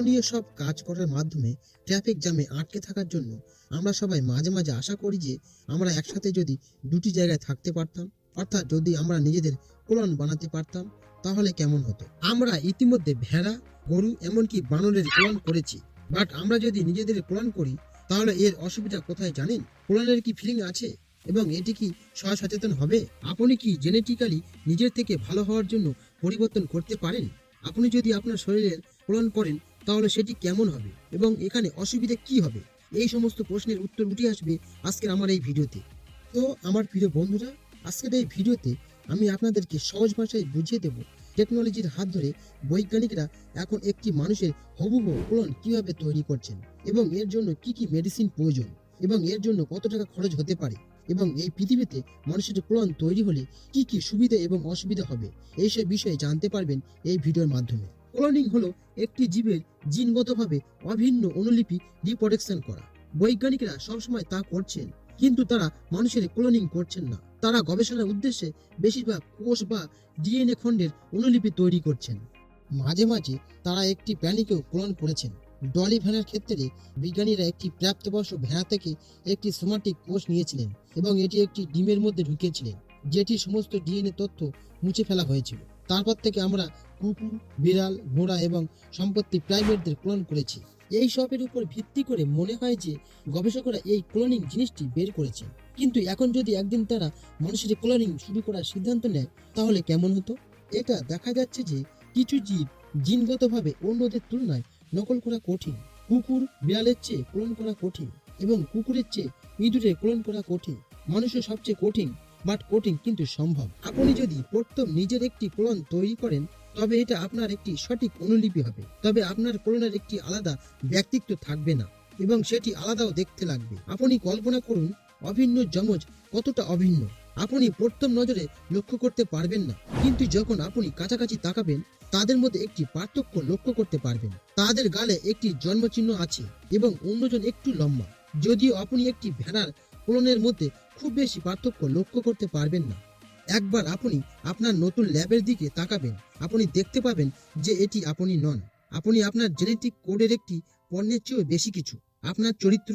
করণীয় সব কাজ করার মাধ্যমে ট্রাফিক জ্যামে আটকে থাকার জন্য আমরা সবাই মাঝে মাঝে আশা করি যে আমরা একসাথে যদি দুটি জায়গায় থাকতে পারতাম, অর্থাৎ যদি আমরা নিজেদের কোলন বানাতে পারতাম, তাহলে কেমন হতো? আমরা ইতিমধ্যে ভেড়া, গরু, এমনকি বানরের কোলন করেছি। বাট আমরা যদি নিজেদের কোলন করি, তাহলে এর অসুবিধা কোথায় জানেন? কোলনের কি ফিলিং আছে? এবং এটি কি সচেতন হবে? আপনি কি জেনেটিক্যালি নিজের থেকে ভালো হওয়ার জন্য পরিবর্তন করতে পারেন? আপনি যদি আপনার শরীরের কোলন করেন তাহলে সেটি কেমন হবে? এবং এখানে অসুবিধা কি হবে? এই সমস্ত প্রশ্নের উত্তর উঠে আসবে আজকের আমার এই ভিডিওতে। তো আমার প্রিয় বন্ধুরা, আজকের এই ভিডিওতে আমি আপনাদেরকে সহজ ভাষায় বুঝিয়ে দেব টেকনোলজির হাত ধরে বৈজ্ঞানিকরা এখন একটি মানুষের হবুহু কোলন কীভাবে তৈরি করছেন এবং এর জন্য কি কি মেডিসিন প্রয়োজন এবং এর জন্য কত টাকা খরচ হতে পারে এবং এই পৃথিবীতে মানুষের ক্লোন তৈরি হলে কি কি সুবিধা এবং অসুবিধা হবে এইসব বিষয়ে জানতে পারবেন এই ভিডিওর মাধ্যমে। ক্লোনিং হলো একটি জীবের জিনগতভাবে অভিন্ন অনুলিপি রিপ্রোডাকশন করা। বৈজ্ঞানিকরা সবসময় তা করছেন, কিন্তু তারা মানুষের ক্লোনিং করছেন না। তারা গবেষণার উদ্দেশ্যে বেশিরভাগ কোষ বা ডিএনএ খণ্ডের অনুলিপি তৈরি করছেন। মাঝে মাঝে তারা একটি প্রাণীকেও ক্লোন করেছেন। ডলি ভ্যানের ক্ষেত্রে বিজ্ঞানীরা একটি প্রাপ্তবয়স্ক ভেড়া থেকে একটি সোমাটিক কোষ নিয়েছিলেন এবং এটি একটি ডিমের মধ্যে ঢুকিয়েছিলেন যেটি সমস্ত ডিএনএ তথ্য মুছে ফেলা হয়েছিল। তারপর থেকে আমরা কুকুর, বিড়াল, ঘোড়া এবং সম্পত্তি প্রাইভেটদের ক্লোন করেছি। এই সবের উপর ভিত্তি করে মনে হয় যে গবেষকরা এই ক্লোনিং জিনিসটি বের করেছে কিন্তু এখন যদি একদিন তারা মানুষের ক্লোনিং শুরু করার সিদ্ধান্ত নেয়, তাহলে কেমন হতো? এটা দেখা যাচ্ছে যে কিছু জীব জিনগতভাবে অন্যদের তুলনায় নকল করা কঠিন। কুকুর, বিড়ালের চেয়ে ক্লোন করা কঠিন এবং কুকুরের চেয়ে ইঁদুরের ক্লোন করা কঠিন। মানুষের সবচেয়ে কঠিন। বাট কঠিন কিন্তু সম্ভব। আপনি যদি প্রথম নিজের একটি ক্লোন তৈরি করেন, তবে এটা আপনার একটি সঠিক অনুলিপি হবে। তবে আপনার ক্লোনের একটি আলাদা ব্যক্তিত্ব থাকবে না এবং সেটি আলাদাও দেখতে লাগবে। আপনি কল্পনা করুন, অভিন্ন যমজ কতটা অভিন্ন। আপনি প্রথম নজরে লক্ষ্য করতে পারবেন না। কিন্তু যখন আপনি কাছাকাছি তাকাবেন, তাদের মধ্যে একটি পার্থক্য লক্ষ্য করতে পারবেন। তাদের গালে একটি জন্মচিহ্ন আছে এবং অন্যজন একটু লম্বা। যদিও আপনি একটি ভেড়ার কোলনের মধ্যে খুব বেশি পার্থক্য লক্ষ্য করতে পারবেন না। একবার আপনি আপনার নতুন ল্যাবের দিকে তাকাবেন। আপনি দেখতে পাবেন যে এটি আপনি নন। আপনি আপনার জেনেটিক কোডের একটি পণ্যের চেয়েও বেশি কিছু। আপনার চরিত্র,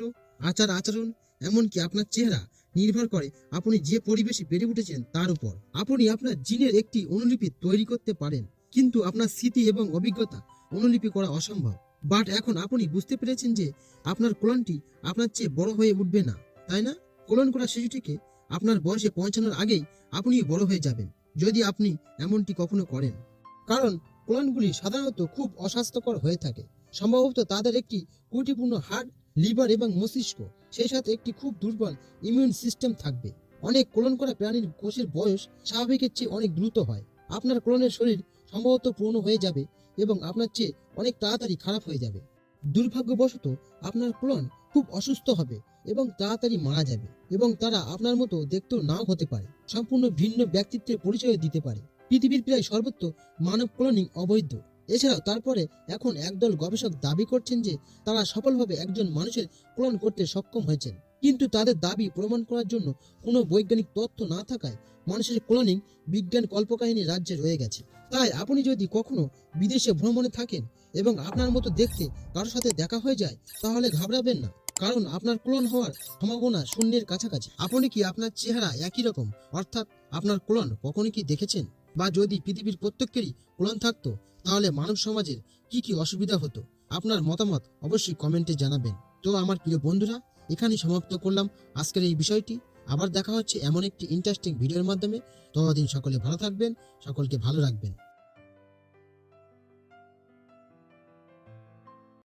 আচার আচরণ, এমনকি আপনার চেহারা নির্ভর করে আপনি যে পরিবেশে বেড়ে উঠেছেন তার উপর। আপনি আপনার জিনের একটি অনুলিপি তৈরি করতে পারেন, কিন্তু আপনার স্মৃতি এবং অভিজ্ঞতা অনুলিপি করা অসম্ভব। বাট এখন আপনি বুঝতে পেরেছেন যে আপনার ক্লোনটি আপনার চেয়ে বড় হয়ে উঠবে না, তাই না? ক্লোন করা শিশুটিকে আপনার বয়সে পৌঁছানোর আগেই আপনি বড় হয়ে যাবেন, যদি আপনি এমনটি কখনো করেন। কারণ ক্লোনগুলি সাধারণত খুব অস্বাস্থ্যকর হয়ে থাকে। সম্ভবত তাদের একটি ত্রুটিপূর্ণ হার্ট লিভার এবং মস্তিষ্ক, সেই সাথে একটি খুব দুর্বল ইমিউন সিস্টেম থাকবে। অনেক ক্লোন করা প্রাণীর কোষের বয়স স্বাভাবিকের চেয়ে অনেক দ্রুত হয়। আপনার ক্লোনের শরীর সম্ভবত পূর্ণ হয়ে যাবে এবং আপনার চেয়ে অনেক তাড়াতাড়ি খারাপ হয়ে যাবে। দুর্ভাগ্যবশত আপনার ক্লোন খুব অসুস্থ হবে এবং তাড়াতাড়ি মারা যাবে এবং তারা আপনার মতো দেখতেও নাও হতে পারে। সম্পূর্ণ ভিন্ন ব্যক্তিত্বের পরিচয় দিতে পারে। পৃথিবীর প্রায় সর্বত্র মানব ক্লোনিং অবৈধ। এছাড়াও তারপরে এখন একদল গবেষক দাবি করছেন যে তারা সফলভাবে একজন মানুষের ক্লোন করতে সক্ষম হয়েছেন। কিন্তু তাদের দাবি প্রমাণ করার জন্য কোনো বৈজ্ঞানিক তথ্য না থাকায় মানুষের ক্লোনিং বিজ্ঞান কল্পকাহিনী রাজ্যে রয়ে গেছে। তাই আপনি যদি কখনো বিদেশে ভ্রমণে থাকেন এবং আপনার মতো দেখতে কারোর সাথে দেখা হয়ে যায়, তাহলে ঘাবড়াবেন না। কারণ আপনার ক্লোন হওয়ার সম্ভাবনা শূন্যের কাছাকাছি। আপনি কি আপনার চেহারা একই রকম? অর্থাৎ আপনার ক্লোন কখনো কি দেখেছেন? বা যদি পৃথিবীর প্রত্যেকেরই ক্লোন থাকতো, তাহলে মানব সমাজের কি কি অসুবিধা হতো? আপনার মতামত অবশ্যই কমেন্টে জানাবেন। তো আমার প্রিয় বন্ধুরা, এখানেই সমাপ্ত করলাম আজকের এই বিষয়টি। আবার দেখা হচ্ছে এমন একটি ইন্টারেস্টিং ভিডিওর মাধ্যমে। ততদিন সকলে ভালো থাকবেন, সকলকে ভালো রাখবেন।